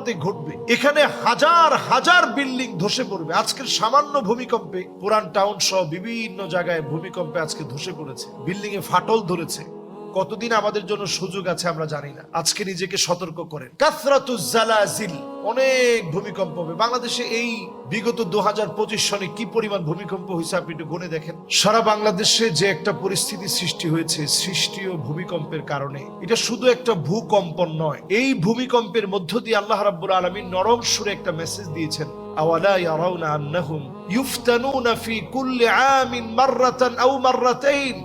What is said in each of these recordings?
প্রান্তে ঘটবে। এখানে হাজার হাজার বিল্ডিং ধসে পড়বে। আজকের সামান্য ভূমিকম্পে, পুরান টাউন সহ বিভিন্ন জায়গায় ভূমিকম্পে আজকে ধসে পড়েছে। বিল্ডিং এ ফাটল ধরেছে। কতদিন আমাদের জন্য সুযোগ আছে আমরা জানি না। আজকে নিজেকে সতর্ক করেন। কাসরাতুজ জালাজিল, অনেক ভূমিকম্প হবে। বাংলাদেশে এই বিগত দু হাজার পঁচিশ সনে কি পরিমাণ ভূমিকম্প হয়েছে আপনি একটু গুনে দেখেন। সারা বাংলাদেশে যে একটা পরিস্থিতি সৃষ্টি হয়েছে, সৃষ্টি ও ভূমিকম্পের কারণে। এটা শুধু একটা ভূকম্পন নয়, এই ভূমিকম্পের মধ্য দিয়ে আল্লাহ রাব্বুল আলমী নরম সুরে একটা মেসেজ দিয়েছেন। আওয়ালা ইয়ারাউনা আন্নাহুম ইউফতানুনা ফি কুল্লি আমিন মাররাতান আও মাররাতাইন।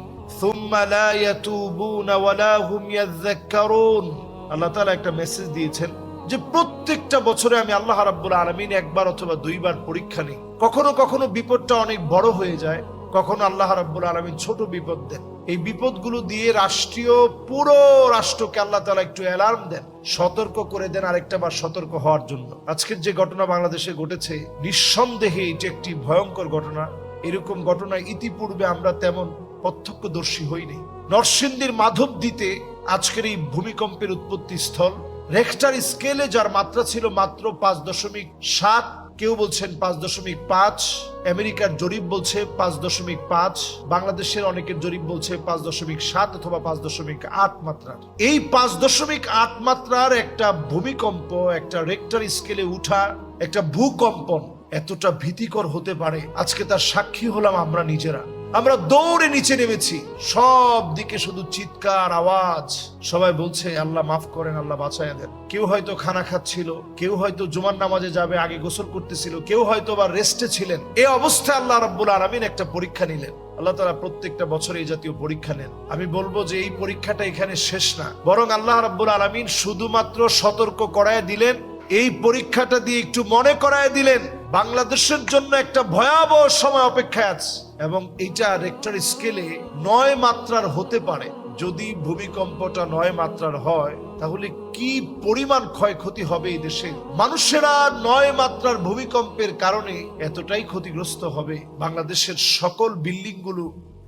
সুম্মা লা ইয়াতুবুনা ওয়ালা হুম ইয়াযযাক্কারুন। আল্লাহ তাআলা একটা মেসেজ দিয়েছেন যে প্রত্যেকটা বছরে আমি আল্লাহ রাব্বুল আলামিন একবার অথবা দুইবার পরীক্ষা নিই। কখনো কখনো বিপদটা অনেক বড় হয়ে যায়, কখনো আল্লাহ রাব্বুল আলামিন ছোট বিপদ দেন। এই বিপদগুলো দিয়ে রাষ্ট্রীয় পুরো রাষ্ট্রকে আল্লাহ তাআলা একটু অ্যালার্ম দেন, সতর্ক করে দেন আরেকটা বার সতর্ক হওয়ার জন্য। আজকের যে ঘটনা বাংলাদেশে ঘটেছে, নিঃসন্দেহে এটি একটি ভয়ঙ্কর ঘটনা। এরকম ঘটনা ইতিপূর্বে আমরা তেমন প্রত্যক্ষদর্শী হইনি। নরসিংদীর মাধব দিতে আজকের এই ভূমিকম্পের উৎপত্তি স্থল রেখটার স্কেলে যার মাত্রা ছিল মাত্র পাঁচ দশমিক সাত, কেউ বলছেন পাঁচ দশমিক পাঁচ, আমেরিকার জরিপ বলছে পাঁচ দশমিক পাঁচ, বাংলাদেশের অনেকের জরিপ বলছে পাঁচ দশমিক সাত অথবা পাঁচ দশমিক আট মাত্রার। এই পাঁচ দশমিক আট মাত্রার একটা ভূমিকম্প, একটা রেক্টার স্কেলে উঠা, একটা ভূকম্পন এতটা ভীতিকর হতে পারে। আজকে তার সাক্ষী হলাম আমরা নিজেরা। আমরা দৌড়ে নিচে নেমেছি। সব দিকে শুধু চিৎকার, আওয়াজ। সবাই বলছে, আল্লাহ মাফ করেন, আল্লাহ বাঁচায় দেন। কেউ হয়তো খানা খাচ্ছিল, কেউ হয়তো জুমার নামাজে যাবে, আগে গোসল করতেছিল, কেউ হয়তো বা রেস্টে ছিলেন। এই অবস্থায় আল্লাহ রাব্বুল আলামিন একটা পরীক্ষা নিলেন। আল্লাহ তারা প্রত্যেকটা বছর এই জাতীয় পরীক্ষা নেন। আমি বলব যে এই পরীক্ষাটা এখানে শেষ না। বরং আল্লাহ রাব্বুল আলামিন শুধুমাত্র সতর্ক করায় দিলেন, এই পরীক্ষাটা দিয়ে একটু মনে করায় দিলেন। বাংলাদেশের জন্য একটা ভয়াবহ সময় অপেক্ষায় আছে এবং এটা রেক্টর স্কেলে নয় মাত্রার হতে পারে। যদি ভূমিকম্পটা নয় মাত্রার হয়, তাহলে কি পরিমাণ ক্ষয়ক্ষতি হবে এই দেশে? মানুষেরা নয় মাত্রার ভূমিকম্পের কারণে এতটাই ক্ষতিগ্রস্ত হবে। বাংলাদেশের সকল বিল্ডিংগুলো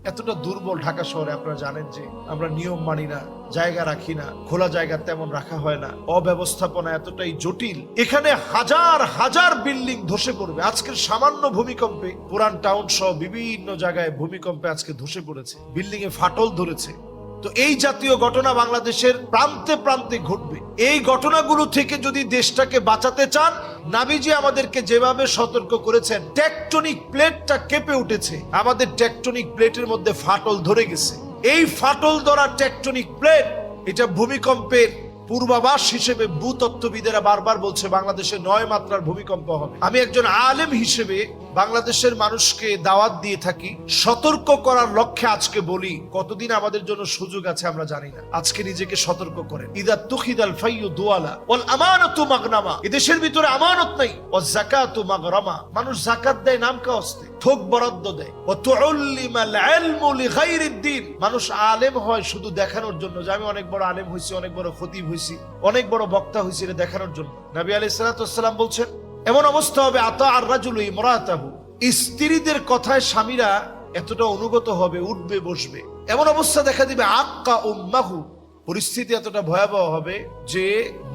এতটা দুর্বল ঢাকা শহরে আপনারা জানেন যে আমরা নিয়ম মানি না, জায়গা রাখি না, খোলা জায়গা তেমন রাখা হয় না, অব্যবস্থাপনা এতটাই জটিল। এখানে হাজার হাজার বিল্ডিং ধসে পড়বে। আজকের সামান্য ভূমিকম্পে পুরান টাউন সহ বিভিন্ন জায়গায় ভূমিকম্পে আজকে ধসে পড়েছে। বিল্ডিং এ ফাটল ধরেছে। তো এই জাতীয় ঘটনা বাংলাদেশের প্রান্তে প্রান্তে ঘটবে। এই ঘটনাগুলো থেকে যদি দেশটাকে বাঁচাতে চান, নাবিজি আমাদেরকে যেভাবে সতর্ক করেছেন টেকটনিক প্লেটটা কেঁপে উঠেছে। আমাদের টেকটনিক প্লেটের মধ্যে ফাটল ধরে গেছে। এই ফাটল ধরা টেকটনিক প্লেট এটা ভূমিকম্পের পূর্বাভাস হিসেবে ভূতত্ত্ববিদেরা বারবার বলছে, বাংলাদেশে নয় মাত্রার ভূমিকম্প হবে। আমি একজন আলেম হিসেবে বাংলাদেশের মানুষকে দাওয়াত দিয়ে থাকি, সতর্ক করার লক্ষ্যে আজকে বলি, কতদিন আমাদের জন্য সুযোগ আছে আমরা জানি না। আজকে নিজেকে সতর্ক করেন। ইদা তুখিদাল ফাইয়ু দুয়ালা ওয়াল আমানাতু মাগনামা। এদেশের ভিতরে আমানত নাই। ও যাকাতু মাগরামা। মানুষ যাকাত দেয়, নাম কাওয়াস্তে থোক বরাদ্দ দেয়। ও তুউল্লিমাল ইলমু লিগাইরিদ দ্বীন মানুষ আলেম হয় শুধু দেখানোর জন্য। যে আমি অনেক বড় আলেম হইছি, অনেক বড় খতিব হইছি, অনেক বড় বক্তা হইছি এটা দেখানোর জন্য। নবী আলাইহিস সালাতু বলছেন এমন অবস্থা হবে, আতা আর রাজুল ইমরাতাহু। স্ত্রীদের কথায় স্বামীরা এতটা অনুগত হবে, উঠবে, বসবে। এমন অবস্থা দেখা দিবে, আক্কা উম্মাহু। পরিস্থিতি এতটা ভয়াবহ হবে যে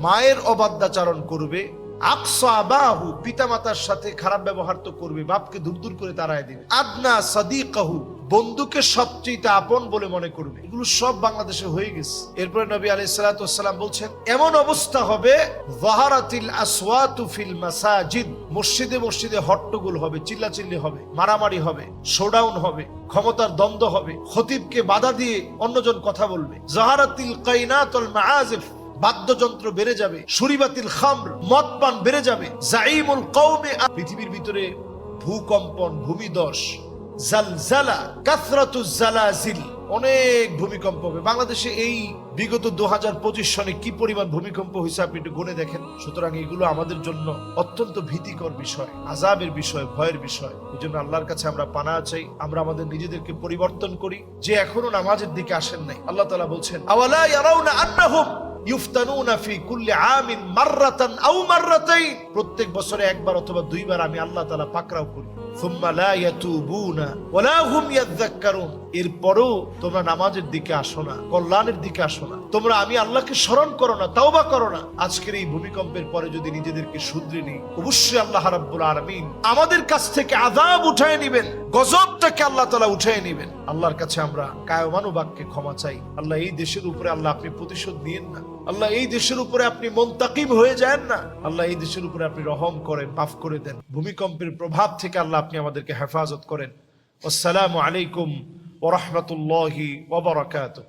মায়ের অবাধ্যাচারণ করবে আকসা আবাহু, পিতামাতার সাথে খারাপ ব্যবহার তো করবে, বাপকে দূর দূর করে তাড়ায় দিবে। আদনা সাদিকাহু, বন্ধুকে সবচেয়ে আপন বলে মনে করবে। এগুলো সব বাংলাদেশে হয়ে গেছে। এরপরে নবী আলাইহিস সালাম বলছেন, এমন অবস্থা হবে, ওয়াহারাতিল আসওয়াতু ফিল মাসাজিদ। মসজিদে মসজিদে হট্টগোল হবে, চিল্লাচিল্লি হবে, মারামারি হবে, শোডাউন হবে, ক্ষমতার দ্বন্দ্ব হবে। খতিবকে বাধা দিয়ে অন্যজন কথা বলবে। জাহারাতিল কাইনাতুল মাআজিফ বাদ্যযন্ত্র বেড়ে যাবে, সুরিবাতিল খামর মদ পান বেড়ে যাবে। জাইমুল কওমে পৃথিবীর ভিতরে ভূকম্পন, ভূমিদশ, জালজালা কাসরাতু জালাজিল, অনেক ভূমিকম্প হবে। বাংলাদেশে এই বিগত দু হাজার পঁচিশ সনে কি পরিমাণ ভূমিকম্প হয়েছে আপনি একটু গুনে দেখেন। সুতরাং এগুলো আমাদের জন্য অত্যন্ত ভীতিকর বিষয় আজাবের বিষয়, ভয়ের বিষয়। এই জন্য আল্লাহর কাছে আমরা পানা চাই, আমরা আমাদের নিজেদেরকে পরিবর্তন করি। যে এখনও নামাজের দিকে আসেন নাই। আল্লাহ তালা বলছেন, আওয়ালা ইয়ারাউনা আন্নাহুম প্রত্যেক বছরে একবার অথবা দুইবার আমি আল্লাহ তাআলা পাকরাও করি। এরপরেও তোমরা নামাজের দিকে আসো না, কল্যাণের দিকে আসো না। তোমরা আমি আল্লাহকে স্মরণ করো না, তাওবা করো না। আজকের এই ভূমিকম্পের পরে যদি নিজেদেরকে শুধরে নিই, অবশ্যই আল্লাহ রাব্বুল আলামিন আমাদের কাছ থেকে আযাব উঠায় নিবেন, গজবটাকে আল্লাহ তাআলা উঠায় নিবেন। আল্লাহর কাছে আমরা কায়মানু বাক্যে ক্ষমা চাই। আল্লাহ এই দেশের উপরে আল্লাহ আপনি প্রতিশোধ নিয়েন না। আল্লাহ এই দেশের উপরে আপনি মন্তাকিব হয়ে যান না। আল্লাহ এই দেশের উপরে আপনি রহম করেন মাফ করে দেন। ভূমিকম্পের প্রভাব থেকে আল্লাহ আপনি আমাদেরকে হেফাজত করেন। আসসালামু আলাইকুম ওরহমতুল্লাহি ওবরাকাতুহ